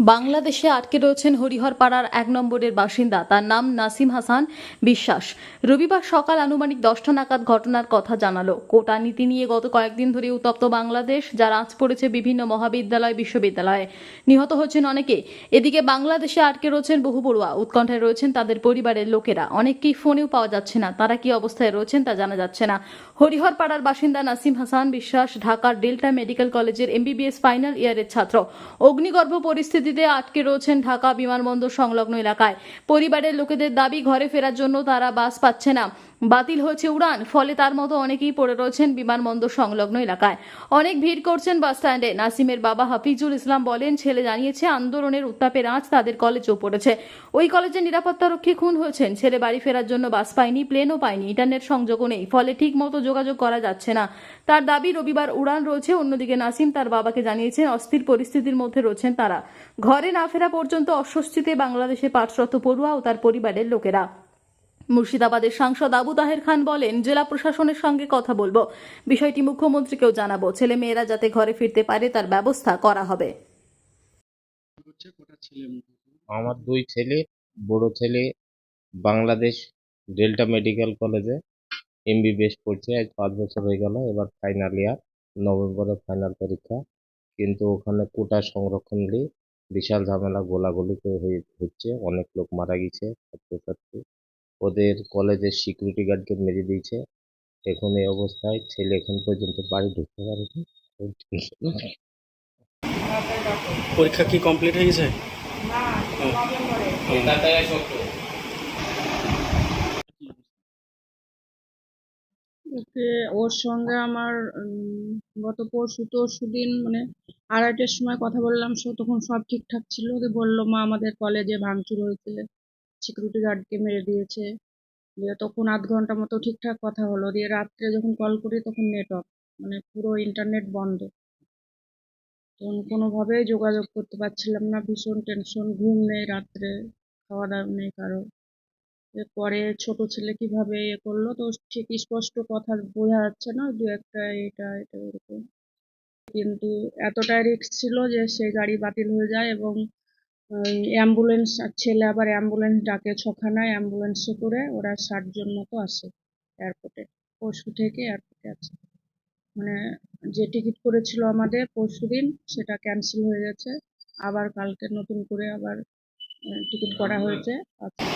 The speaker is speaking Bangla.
বাংলাদেশে আটকে রয়েছেন হরিহরপাড়ার এক নম্বরের বাসিন্দা। তার নাম নাসিম হাসান বিশ্বাস। রবিবার সকাল আনুমানিক দশটা নাগাদ ঘটনার কথা জানালো। কোটা নীতি নিয়ে গত কয়েকদিন ধরে উত্তপ্ত বাংলাদেশ যার আঁচ পড়েছে বিভিন্ন মহাবিদ্যালয়, বিশ্ববিদ্যালয়ে। নিহত হচ্ছেন অনেকে। এদিকে বাংলাদেশে আটকে রয়েছেন বহু পড়ুয়া। উৎকণ্ঠায় রয়েছেন তাদের পরিবারের লোকেরা। অনেককেই ফোনেও পাওয়া যাচ্ছে না। তারা কি অবস্থায় রয়েছেন তা জানা যাচ্ছে না। হরিহরপাড়ার বাসিন্দা নাসিম হাসান বিশ্বাস ঢাকার ডেল্টা মেডিকেল কলেজের এমবিবিএস ফাইনাল ইয়ারের ছাত্র। অগ্নিগর্ভ পরিস্থিতিতে আটকে রয়েছেন ঢাকা বিমানবন্দর সংলগ্ন এলাকায়। পরিবারের লোকেদের দাবি, ঘরে ফেরার জন্য তারা বাস পাচ্ছে না। বাতিল হয়েছে উড়ান, ফলে তার মতো অনেকেই পড়ে রয়েছেন বিমানবন্দর সংলগ্ন এলাকায়। অনেক ভিড় করছেন বাস স্ট্যান্ডে। নাসিমের বাবা হাফিজুল ইসলাম বলেন, ছেলে জানিয়েছে, আন্দোলনের উত্তাপের আঁচ তাদের কলেজেও পড়েছে। ওই কলেজের নিরাপত্তারক্ষী খুন হয়েছেন। ছেলে বাড়ি ফেরার জন্য বাস পায়নি, প্লেনও পায়নি, ইন্টারনেট সংযোগও নেই, ফলে ঠিক মতো যোগাযোগ করা যাচ্ছে না। তার দাবি, রবিবার উড়ান রয়েছে, অন্যদিকে নাসিম তার বাবাকে জানিয়েছেন, অস্থির পরিস্থিতির মধ্যে রয়েছেন তারা। ঘরে না ফেরা পর্যন্ত অস্বস্তিতে বাংলাদেশে পাঠরত পড়ুয়া ও তার পরিবারের লোকেরা। মুর্শিদাবাদের সাংসদ আবু তাহের খান বলেন, জেলা প্রশাসনের সঙ্গে কথা বলব। বিষয়টি মুখ্যমন্ত্রীকেও জানাব। ছেলে মেয়েরা যাতে ঘরে ফিরতে পারে, তার ব্যবস্থা করা হবে। আমার দুই ছেলে, বড় ছেলে, বাংলাদেশ ডেল্টা মেডিকেল কলেজে এমবিবিএস পড়ছে। আজ পাঁচ বছর হয়ে গেল, এবার ফাইনাল ইয়ার নভেম্বরে ফাইনাল পরীক্ষা। কিন্তু ওখানে কোটা সংরক্ষণ নিয়ে বিশাল ঝামেলা গোলাগুলিতে হয়ে, হচ্ছে। অনেক লোক মারা গেছে, ছাত্রছাত্রী। ওদের কলেজের সিকিউরিটি গার্ডকে মেরে দিয়েছে। এখন এই অবস্থায় ছেলে এখন পর্যন্ত বাড়ি ঢুকতে পারেনি। পরীক্ষা কি কমপ্লিট হয়ে গেছে? ওকে ওর সঙ্গে আমার গত পরশু তরশু দিন মানে আড়াইটার সময় কথা বললাম সে তখন সব ঠিকঠাক ছিল। ওকে বলল মা আমাদের কলেজে ভাঙচুর হয়েছে। সিকিউরিটি গার্ডকে মেরে দিয়েছে। দিয়ে তখন আধ ঘণ্টা মতো ঠিকঠাক কথা হলো। দিয়ে রাত্রে যখন কল করি তখন নেটওয়ার্ক মানে পুরো ইন্টারনেট বন্ধ। তখন কোনোভাবেই যোগাযোগ করতে পারছিলাম না। ভীষণ টেনশন ঘুম নেই রাত্রে খাওয়া দাওয়া নেই কারও। পরে ছোট ছেলে কীভাবে ইয়ে করল? তো ঠিক স্পষ্ট কথা বোঝা যাচ্ছে না, দু একটা এটা এটা, এরকম। কিন্তু এতটাই রিস্ক ছিল যে সেই গাড়ি বাতিল হয়ে যায় এবং অ্যাম্বুলেন্স ছেলে আবার অ্যাম্বুলেন্স ডাকে ছখানায় অ্যাম্বুলেন্সে করে ওরা ষাট জন মতো আসে এয়ারপোর্টে পরশু থেকে এয়ারপোর্টে আছে। মানে যে টিকিট করেছিল আমাদের পরশু দিন, সেটা ক্যান্সেল হয়ে গেছে। আবার কালকে নতুন করে আবার টিকিট করা হয়েছে। আচ্ছা।